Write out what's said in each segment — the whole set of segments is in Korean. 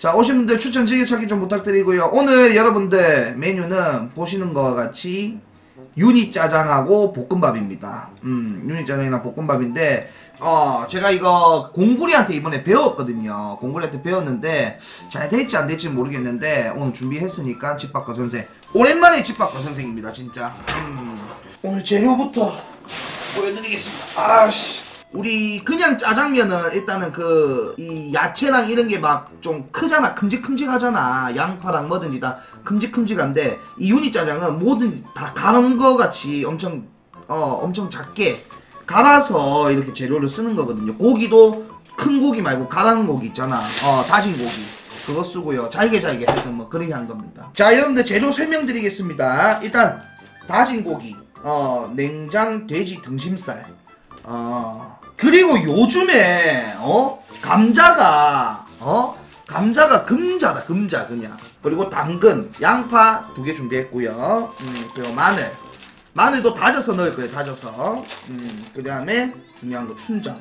자 오신 분들 추천 즐겨찾기 좀 부탁드리고요. 오늘 여러분들 메뉴는 보시는 것과 같이 유니 짜장하고 볶음밥입니다. 음 유니 짜장이나 볶음밥인데 어 제가 이거 공구리한테 이번에 배웠거든요. 공구리한테 배웠는데 잘 될지 안 될지 모르겠는데 오늘 준비했으니까 집밥과 선생 오랜만에 집밥과 선생입니다 진짜. 음. 오늘 재료부터 보여드리겠습니다. 아씨 우리 그냥 짜장면은 일단은 그 이 야채랑 이런 게 막 좀 크잖아. 큼직큼직하잖아. 양파랑 뭐든지 다 큼직큼직한데 이 유니 짜장은 뭐든 다 가는 거 같이 엄청 어 엄청 작게 갈아서 이렇게 재료를 쓰는 거거든요. 고기도 큰 고기 말고 갈아는 고기 있잖아. 어 다진 고기. 그거 쓰고요. 잘게 잘게 하여튼 뭐 그렇게 한 겁니다. 자 여러분들 재료 설명드리겠습니다. 일단 다진 고기. 어 냉장 돼지 등심살. 어 그리고 요즘에 어? 감자가 어? 감자가 금자다 금자 그냥. 그리고 당근 양파 두 개 준비했고요. 음 그리고 마늘. 마늘도 다져서 넣을 거예요 다져서. 음 그 다음에 중요한 거 춘장 어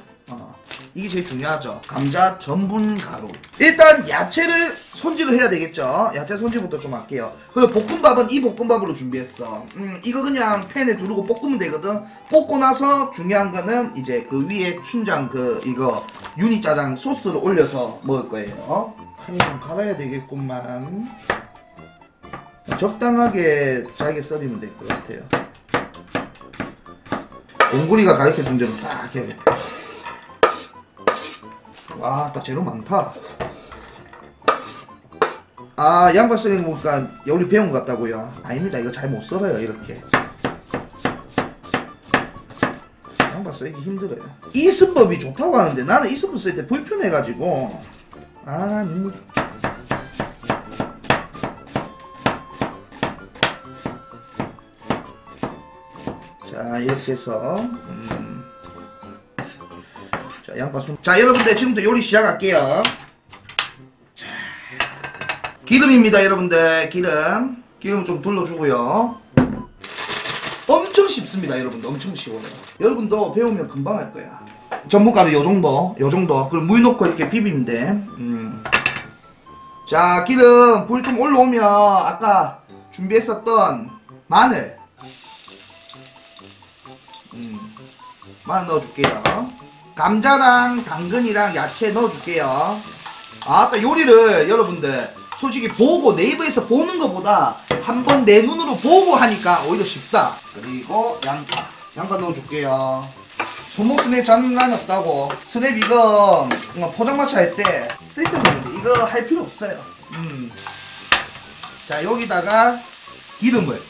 이게 제일 중요하죠. 감자 전분 가루. 일단 야채를 손질을 해야 되겠죠. 야채 손질부터 좀 할게요. 그리고 볶음밥은 이 볶음밥으로 준비했어. 음 이거 그냥 팬에 두르고 볶으면 되거든. 볶고 나서 중요한 거는 이제 그 위에 춘장 그 이거 유니 짜장 소스를 올려서 먹을 거예요. 판이 좀 갈아야 되겠구만. 적당하게 잘게 썰이면 될 것 같아요. 옹구리가 가르쳐 준 대로 딱 해야겠 다 와, 딱 재료 많다. 아, 양파 썰는 거 보니까 우리 배운 것 같다고요. 아닙니다. 이거 잘 못 썰어요, 이렇게. 양파 썰기 힘들어요. 이습법이 좋다고 하는데 나는 이습법 쓸 때 불편해가지고. 아, 눈물. 자, 이렇게 해서. 음. 자, 양파 손. 자, 여러분들 지금부터 요리 시작할게요. 자, 기름입니다, 여러분들. 기름. 기름 좀 둘러주고요. 엄청 쉽습니다, 여러분들. 엄청 쉬워요. 여러분도 배우면 금방 할 거야. 전분가루 요 정도, 요 정도. 그리고 물 넣고 이렇게 비비면 돼. 음. 자, 기름 불 좀 올라오면 아까 준비했었던 마늘. 음. 마늘 넣어줄게요. 감자랑 당근이랑 야채 넣어줄게요. 아따 요리를 여러분들 솔직히 보고 네이버에서 보는 것보다 한 번 내 눈으로 보고 하니까 오히려 쉽다. 그리고 양파, 양파 넣어줄게요. 손목 스냅 장난이 없다고. 스냅 이거 뭐 포장마차 할 때 쓸데없는데 이거 할 필요 없어요. 음. 자 여기다가 기름을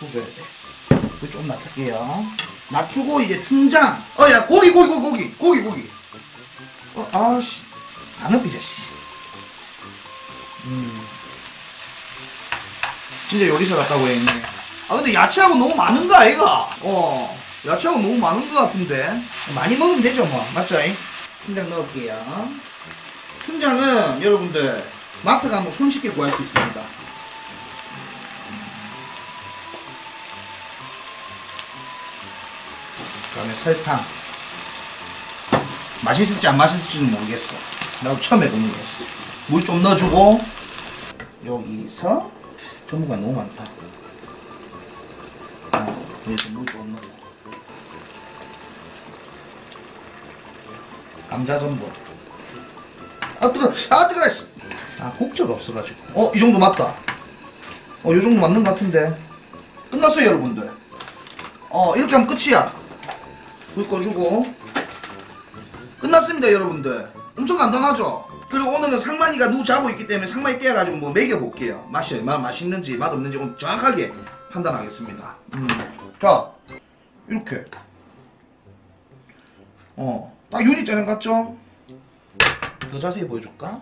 부어줘야 돼. 불 좀 낮출게요. 낮추고 이제 춘장. 어 야 고기 고기 고기 고기 고기 고기. 어 아씨 안 엎이자 씨. 음. 진짜 요리사 같다고 했네. 아 근데 야채하고 너무 많은 거 아이가? 어 야채하고 너무 많은 거 같은데 많이 먹으면 되죠 뭐 맞죠? 춘장 넣을게요. 춘장은 여러분들 마트 가면 손쉽게 구할 수 있습니다. 그다음에 설탕. 맛있을지 안 맛있을지는 모르겠어. 나도 처음 해보는 거였어. 물 좀 넣어주고 여기서 전부가 너무 많다. 아, 여기서 물좀 넣어. 감자 전분. 아 뜨거, 아 뜨거. 씨. 아 국자가 없어가지고. 어 이 정도 맞다. 어이 정도 맞는 것 같은데. 끝났어요 여러분들. 어 이렇게 하면 끝이야. 불 꺼주고. 끝났습니다 여러분들. 엄청 간단하죠? 그리고 오늘은 상만이가 누구 자고 있기 때문에 상만이 깨가지고 뭐 먹여볼게요. 맛이 얼마나 맛있는지 맛없는지 오늘 정확하게 판단하겠습니다. 음. 자 이렇게. 어딱 유니 짜장 같죠? 더 자세히 보여줄까?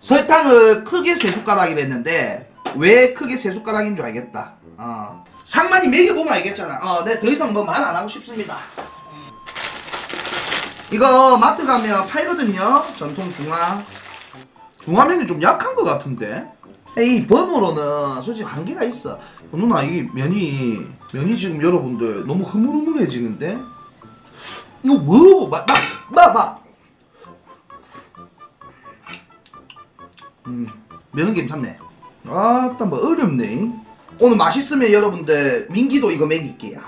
설탕을 크게 세 숟가락이라 했는데 왜 크게 세 숟가락인 줄 알겠다 어. 상만이 매겨보면 알겠잖아. 어, 네, 내더 이상 뭐 말 안 하고 싶습니다. 이거 마트 가면 팔거든요. 전통 중화. 중화면이 좀 약한 것 같은데? 이 범으로는 솔직히 한계가 있어. 어, 누나, 이 면이, 면이 지금 여러분들 너무 흐물흐물해지는데? 이거 뭐, 막, 막, 막, 음, 면은 괜찮네. 아, 딱뭐 어렵네. 오늘 맛있으면 여러분들 민기도 이거 먹일게요.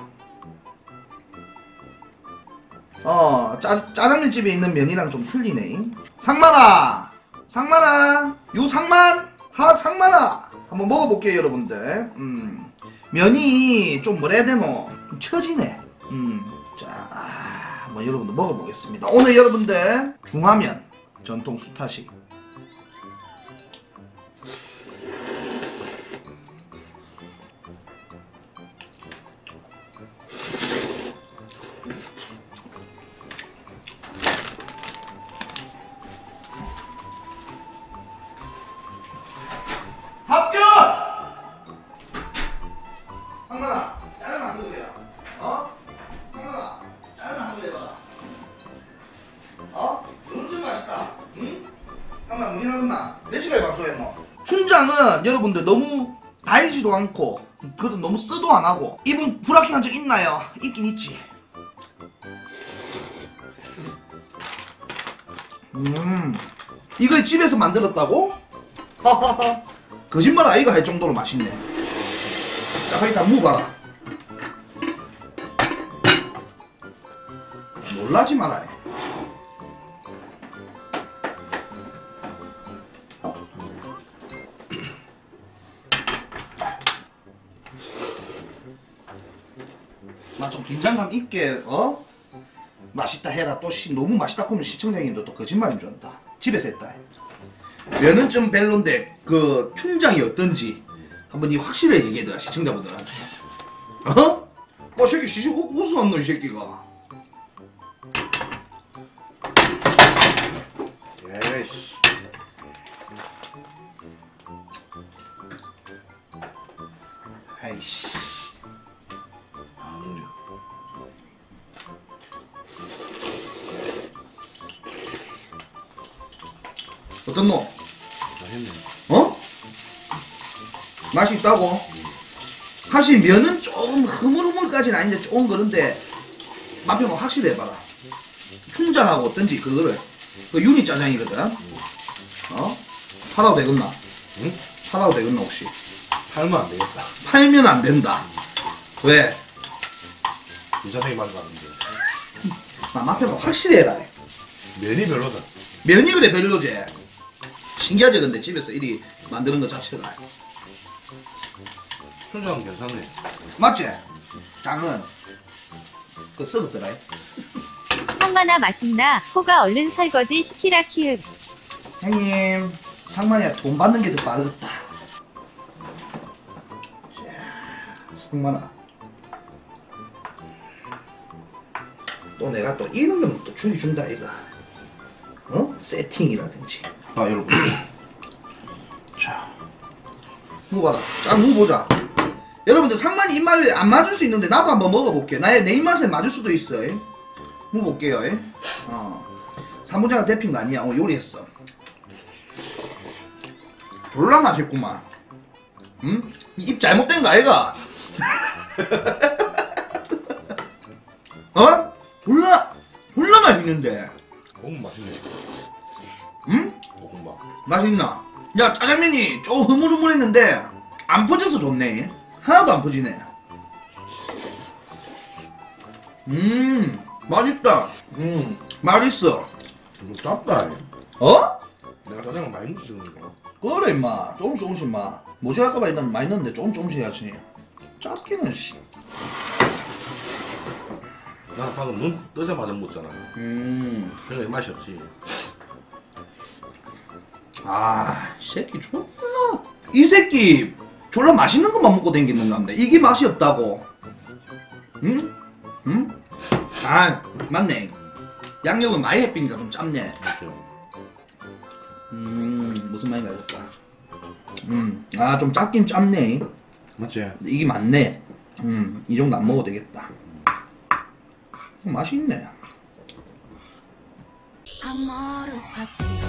어 짜, 짜장면 집에 있는 면이랑 좀 틀리네. 상만아, 상만아, 요 상만, 하 상만아. 한번 먹어볼게요 여러분들. 음, 면이 좀 뭐라 해야 되노? 좀 처지네. 음, 자, 아, 한번 여러분들 먹어보겠습니다. 오늘 여러분들 중화면 전통 수타식. 춘장은 여러분들 너무 달지도 않고 그래도 너무 쓰도 안 하고 이분 불합격 한적 있나요? 있긴 있지. 음, 이걸 집에서 만들었다고? 하하하. 거짓말 아이가 할 정도로 맛있네. 자, 일단 무봐라. 놀라지. 나 좀 긴장감 있게 어? 맛있다 해라. 또 시, 너무 맛있다 그러면 시청자님도 또 거짓말인 줄 안다. 집에서 했다. 면은 좀 별론데 그 춘장이 어떤지 한번 이 확실하게 얘기해줘라 시청자분들한테. 어? 어 새끼 시식 웃음 없노 이 새끼가. 에이씨. 아이씨 어떻노? 어? 맛이 있다고? 사실 면은 좀 흐물흐물까지는 아닌데 조금 그런데 맛평은 확실히 해봐라 춘장하고 어떤지 그거를 그 유니 짜장이거든 어? 팔아도 되겠나? 응? 팔아도 되겠나 혹시? 팔면 안 되겠다. 팔면 안 된다 왜? 이 자생이 맛이 나는데. 나 맛평은 확실히 해라 면이 별로다. 면이 그래 별로지 신기하지 근데 집에서 이리 만드는 것 자체가 춘장은 괜찮네. 맞지? 장은 그 썩었더라 상만아 맛있나? 호가 얼른 설거지 시키라 키읔. 형님 상만이야 돈 받는 게 더 빠르겠다 상만아 또 내가 또 이런 거는 또 주기 준다 이거 어? 세팅이라든지 아 여러분 자 먹어봐라 짠 먹어보자 여러분들 상만이 입맛에 안 맞을 수 있는데 나도 한번 먹어볼게 나의 내 입맛에 맞을 수도 있어 먹어볼게요 어. 사무장가 대핀 거 아니야 오늘 요리했어 졸라 맛있구만. 응? 입 잘못된 거 아이가? 어? 졸라, 졸라 맛있는데. 볶음 맛있네. 응? 볶음밥. 맛있나? 야, 짜장면이 좀 흐물흐물했는데, 안 퍼져서 좋네. 하나도 안 퍼지네. 음, 맛있다. 음, 맛있어. 좀 짭다. 어? 내가 짜장면 많이 넣지 주는 거. 그래, 임마. 조금씩 조금씩, 임마. 모자랄까봐 일단 많이 넣는데 조금 조금씩 해야지. 짭기는, 씨. 나는 방금 눈 뜨자마자 먹었잖아. 음. 그러니까 이 맛이 없지. 아, 이 새끼 존나 이 새끼 졸라 맛있는 것만 먹고 댕기는 건데 이게 맛이 없다고. 응? 응? 아, 맞네. 양념은 많이 해피니까 좀 짭네. 그렇죠. 음, 무슨 말인가 알겠다. 음, 아, 좀 짭긴 짭네. 맞지? 이게 맞네. 음, 이 정도 안 먹어도 되겠다. 음, 맛이 있네. Amor, papi.